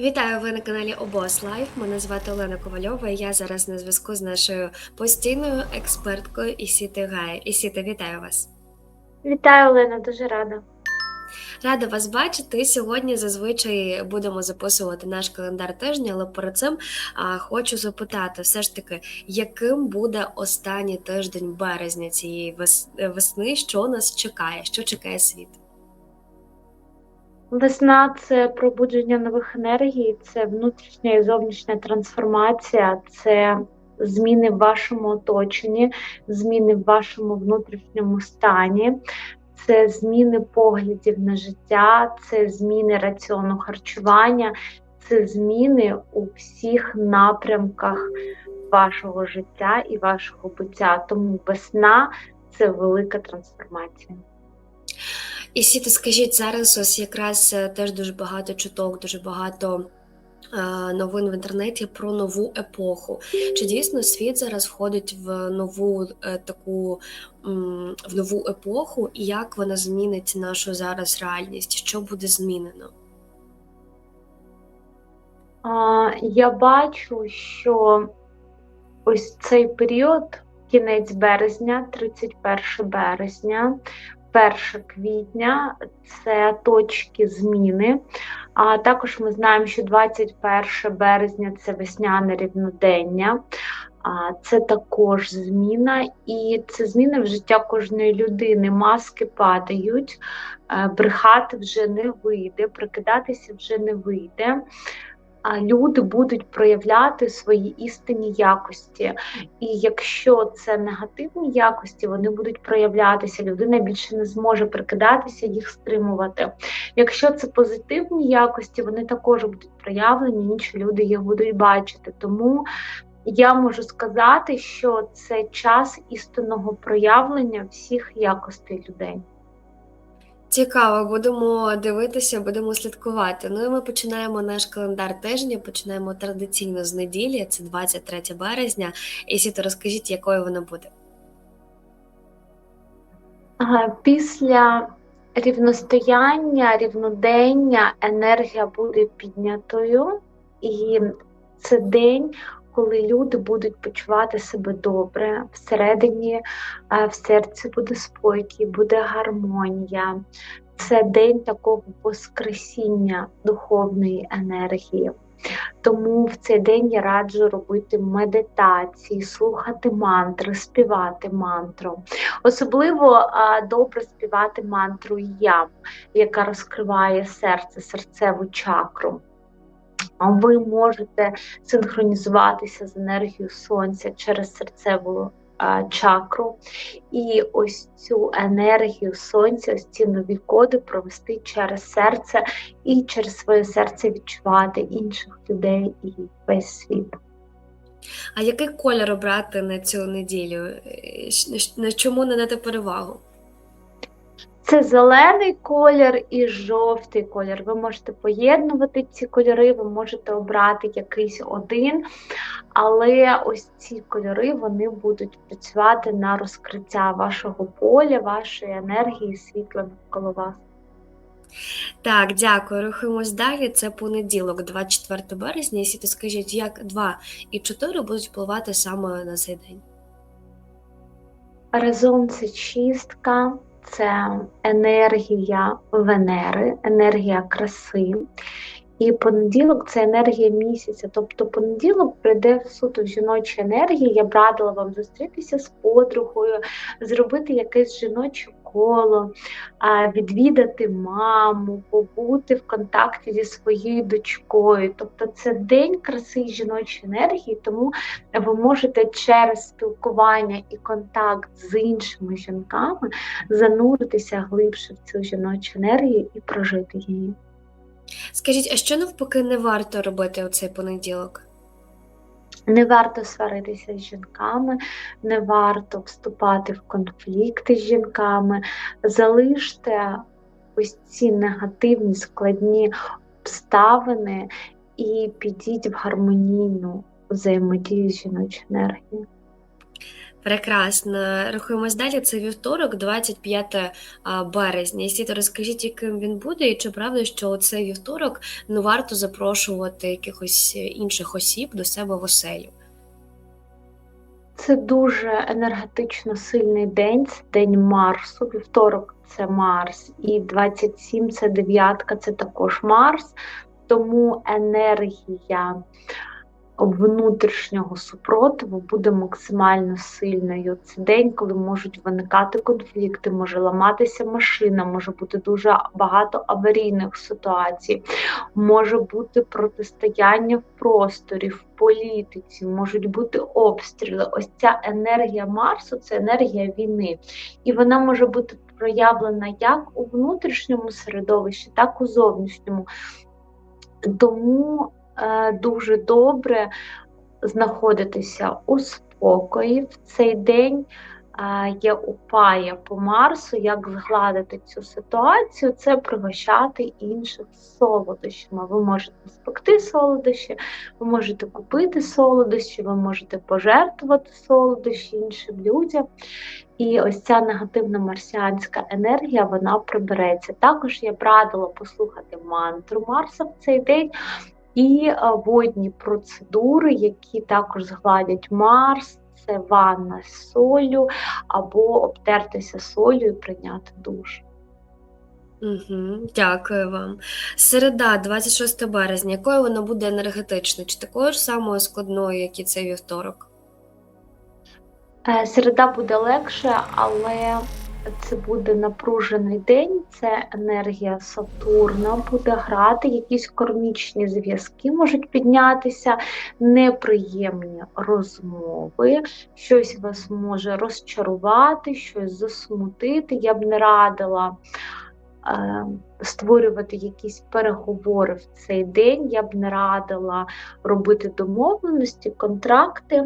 Вітаю ви на каналі Обос Лайф. Мене звати Олена Ковальова. і Я зараз на зв'язку з нашою постійною експерткою Ісіти Гая. Ісіта, вітаю вас. Вітаю, Олена, дуже рада. Рада вас бачити. Сьогодні зазвичай будемо записувати наш календар тижня, але перед цим а, хочу запитати, все ж таки, яким буде останній тиждень березня цієї вес- весни? Що нас чекає? Що чекає світ? Весна це пробудження нових енергій, це внутрішня і зовнішня трансформація, це зміни в вашому оточенні, зміни в вашому внутрішньому стані, це зміни поглядів на життя, це зміни раціону харчування, це зміни у всіх напрямках вашого життя і вашого буття. Тому весна це велика трансформація. І Сіто, скажіть, зараз ось якраз е, теж дуже багато чуток, дуже багато е, новин в інтернеті про нову епоху. Чи дійсно світ зараз входить в нову е, таку в нову епоху, і як вона змінить нашу зараз реальність? Що буде змінено? Я бачу, що ось цей період, кінець березня, 31 березня, 1 квітня це точки зміни. А також ми знаємо, що 21 березня це весняне рівнодення. А Це також зміна, і це зміни в життя кожної людини. Маски падають, е, брехати вже не вийде, прикидатися вже не вийде. Люди будуть проявляти свої істинні якості. І якщо це негативні якості, вони будуть проявлятися, людина більше не зможе прикидатися, їх стримувати. Якщо це позитивні якості, вони також будуть проявлені, інші люди їх будуть бачити. Тому я можу сказати, що це час істинного проявлення всіх якостей людей. Цікаво, будемо дивитися, будемо слідкувати. Ну і ми починаємо наш календар тижня. Починаємо традиційно з неділі, це 23 березня. І Сіто, розкажіть, якою вона буде. Після рівностояння, рівнодення енергія буде піднятою, і це день, коли люди будуть почувати себе добре. Всередині е, в серці буде спокій, буде гармонія. Це день такого воскресіння духовної енергії. Тому в цей день я раджу робити медитації, слухати мантри, співати мантру. Особливо а, добре співати мантру ям, яка розкриває серце, серцеву чакру. Ви можете синхронізуватися з енергією сонця через серцеву чакру, і ось цю енергію сонця, ось ці нові коди провести через серце і через своє серце відчувати інших людей і весь світ. А який колір обрати на цю неділю? Е, На чому надати перевагу? Це зелений колір і жовтий колір. Ви можете поєднувати ці кольори, ви можете обрати якийсь один, але ось ці кольори вони будуть працювати на розкриття вашого поля, вашої енергії, світла навколо вас. Так, дякую. Рухаємось далі. Це понеділок, 24 березня. І скажіть, як 2 і 4 будуть впливати саме на цей день? Разом це чистка, це енергія Венери, енергія краси. І понеділок це енергія місяця. Тобто понеділок прийде в суто в жіночі енергії. Я б радила вам зустрітися з подругою, зробити якесь жіноче коло, відвідати маму, побути в контакті зі своєю дочкою. Тобто це день краси жіночої енергії, тому ви можете через спілкування і контакт з іншими жінками зануритися глибше в цю жіночу енергію і прожити її. Скажіть, а що навпаки не варто робити у цей понеділок? Не варто сваритися з жінками, не варто вступати в конфлікти з жінками. Залиште ось ці негативні складні обставини і підіть в гармонійну взаємодію з жіночою енергією. Прекрасно. Рухаємось далі. Це вівторок, 25 а, березня. Сіто, розкажіть, яким він буде, і чи правда, що цей вівторок не варто запрошувати якихось інших осіб до себе в оселю? Це дуже енергетично сильний день, це день Марсу. Вівторок це Марс, і 27 це дев'ятка, це також Марс. Тому енергія внутрішнього супротиву буде максимально сильною. Це день, коли можуть виникати конфлікти, може ламатися машина, може бути дуже багато аварійних ситуацій, може бути протистояння в просторі, в політиці, можуть бути обстріли. Ось ця енергія Марсу це енергія війни, і вона може бути проявлена як у внутрішньому середовищі, так і у зовнішньому. Тому дуже добре знаходитися у спокої в цей день. Е, є упая по Марсу, як згладити цю ситуацію, це пригощати інших солодощами. Ви можете спекти солодощі, ви можете купити солодощі, ви можете пожертвувати солодощі іншим людям. І ось ця негативна марсіанська енергія вона прибереться. Також я б радила послухати мантру Марса в цей день, і водні процедури, які також згладять Марс, це ванна з солью, або обтертися солью і прийняти душ. Угу, Дякую вам. Середа, 26 березня, якою вона буде енергетичною? Чи такою ж самою складною, як і цей вівторок? Е, середа буде легше, але це буде напружений день, це енергія Сатурна буде грати, якісь кармічні зв'язки можуть піднятися, неприємні розмови, щось вас може розчарувати, щось засмутити. Я б не радила. Е, створювати якісь переговори в цей день, я б не радила робити домовленості, контракти.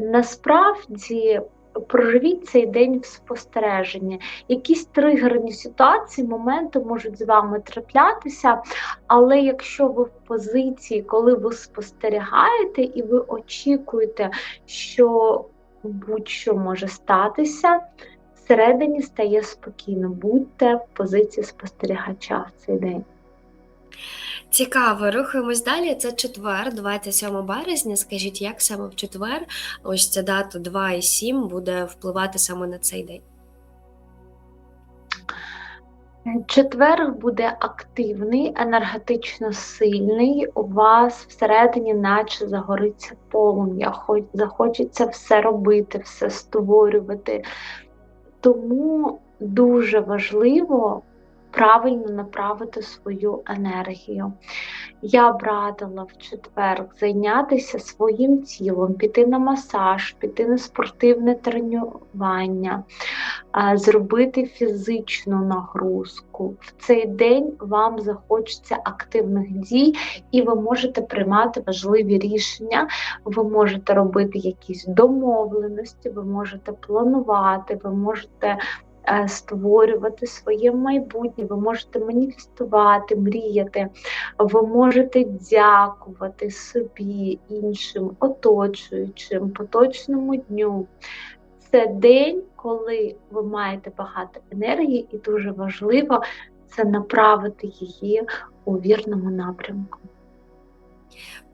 Насправді проживіть цей день в спостереженні. Якісь тригерні ситуації, моменти можуть з вами траплятися, але якщо ви в позиції, коли ви спостерігаєте і ви очікуєте, що будь-що може статися, всередині стає спокійно. Будьте в позиції спостерігача в цей день. Цікаво, рухаємось далі. Це четвер, 27 березня. Скажіть, як саме в четвер, ось ця дата 2 і 7 буде впливати саме на цей день? Четвер буде активний, енергетично сильний. У вас всередині, наче загориться полум'я, хоч захочеться все робити, все створювати. Тому дуже важливо правильно направити свою енергію. Я б радила в четвер зайнятися своїм тілом, піти на масаж, піти на спортивне тренування, зробити фізичну нагрузку. В цей день вам захочеться активних дій, і ви можете приймати важливі рішення, ви можете робити якісь домовленості, ви можете планувати, ви можете Е, створювати своє майбутнє, ви можете маніфестувати, мріяти, ви можете дякувати собі, іншим, оточуючим, поточному дню. Це день, коли ви маєте багато енергії, і дуже важливо це направити її у вірному напрямку.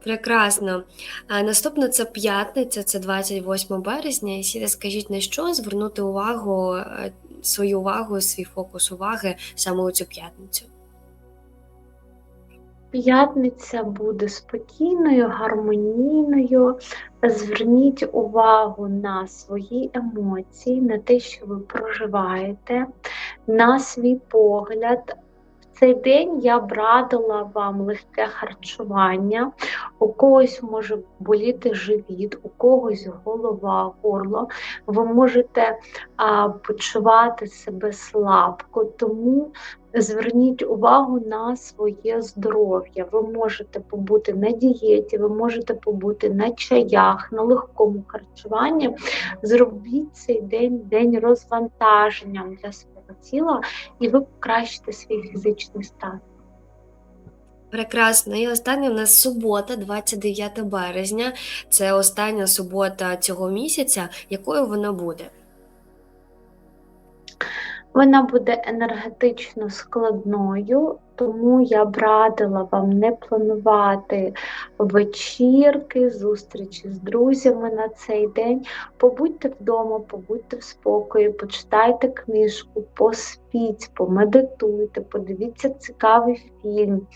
Прекрасно. Наступна це п'ятниця, це 28 березня. І сіде, скажіть, на що звернути увагу е, свою увагу, свій фокус уваги саме у цю п'ятницю? П'ятниця буде спокійною, гармонійною. Зверніть увагу на свої емоції, на те, що ви проживаєте, на свій погляд, цей день я б радила вам легке харчування, у когось може боліти живіт, у когось голова, горло. Ви можете а, почувати себе слабко, тому зверніть увагу на своє здоров'я. Ви можете побути на дієті, ви можете побути на чаях, на легкому харчуванні. Зробіть цей день день розвантаженням для себе тіла, і ви покращите свій фізичний стан. Прекрасно. І остання в нас субота, 29 березня. Це остання субота цього місяця. Якою вона буде? Вона буде енергетично складною, тому я б радила вам не планувати вечірки, зустрічі з друзями на цей день. Побудьте вдома, побудьте в спокої, почитайте книжку, поспіть, помедитуйте, подивіться цікавий фільм.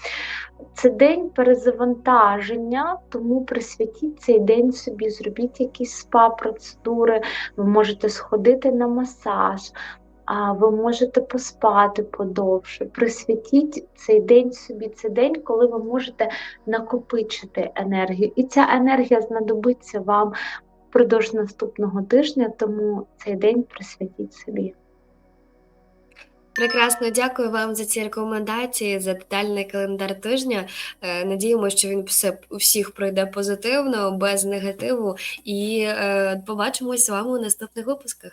Це день перезавантаження, тому присвятіть цей день собі, зробіть якісь спа-процедури, ви можете сходити на масаж. А ви можете поспати подовше. Присвятіть цей день собі. Це день, коли ви можете накопичити енергію. І ця енергія знадобиться вам впродовж наступного тижня, тому цей день присвятіть собі. Прекрасно, дякую вам за ці рекомендації, за детальний календар тижня. Е, Надіємося, що він все у всіх пройде позитивно, без негативу. І е, побачимось з вами у наступних випусках.